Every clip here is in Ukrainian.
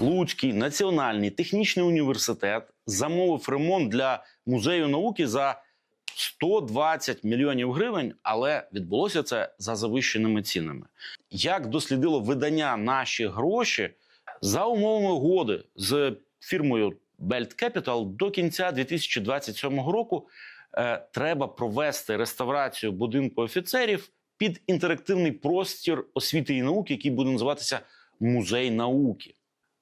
Луцький національний технічний університет замовив ремонт для музею науки за 120 мільйонів гривень, але відбулося це за завищеними цінами. Як дослідило видання наші гроші за умовами угоди з фірмою Belt Capital до кінця 2027 року е, треба провести реставрацію будинку офіцерів під інтерактивний простір освіти і науки, який буде називатися Музей науки.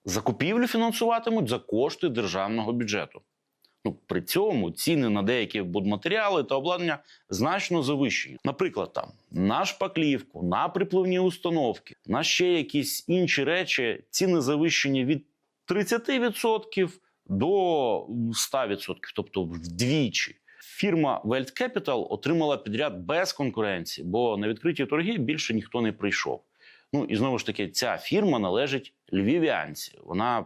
Закупівлю фінансуватимуть за кошти державного бюджету. Ну, при цьому ціни на деякі будматеріали та обладнання значно завищені. Наприклад, там на шпаклівку, на припливні установки, на ще якісь інші речі ціни завищені від 30% до 100%, тобто вдвічі. Фірма Welt Capital отримала підряд без конкуренції, бо на відкриті торги більше ніхто не прийшов. Ну і знову ж таки, ця фірма належить львів'янці. Вона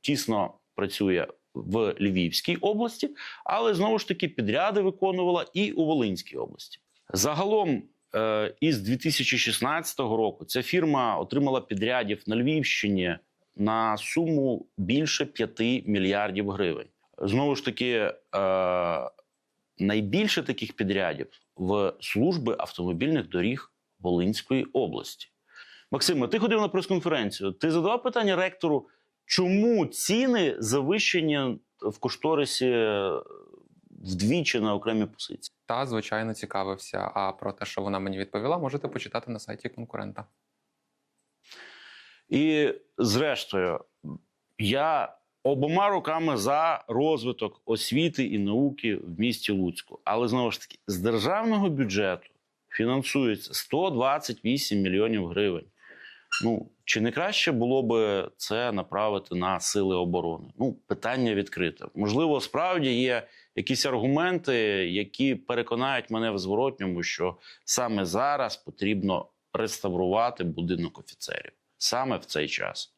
тісно працює в Львівській області, але знову ж таки підряди виконувала і у Волинській області. Загалом, е, із 2016 року ця фірма отримала підрядів на Львівщині на суму більше 5 мільярдів гривень. Знову ж таки, е, найбільше таких підрядів в служби автомобільних доріг Волинської області. Максиме, ти ходив на прес-конференцію. Ти задавав питання ректору, чому ціни завищені в кошторисі вдвічі на окремі позиції? Та, звичайно, цікавився. А про те, що вона мені відповіла, можете почитати на сайті конкурента. І зрештою, я обома руками за розвиток освіти і науки в місті Луцьку. Але знову ж таки, з державного бюджету фінансується 128 мільйонів гривень. Ну, чи не краще було би це направити на сили оборони? Ну, питання відкрите. Можливо, справді є якісь аргументи, які переконають мене в зворотньому, що саме зараз потрібно реставрувати будинок офіцерів саме в цей час.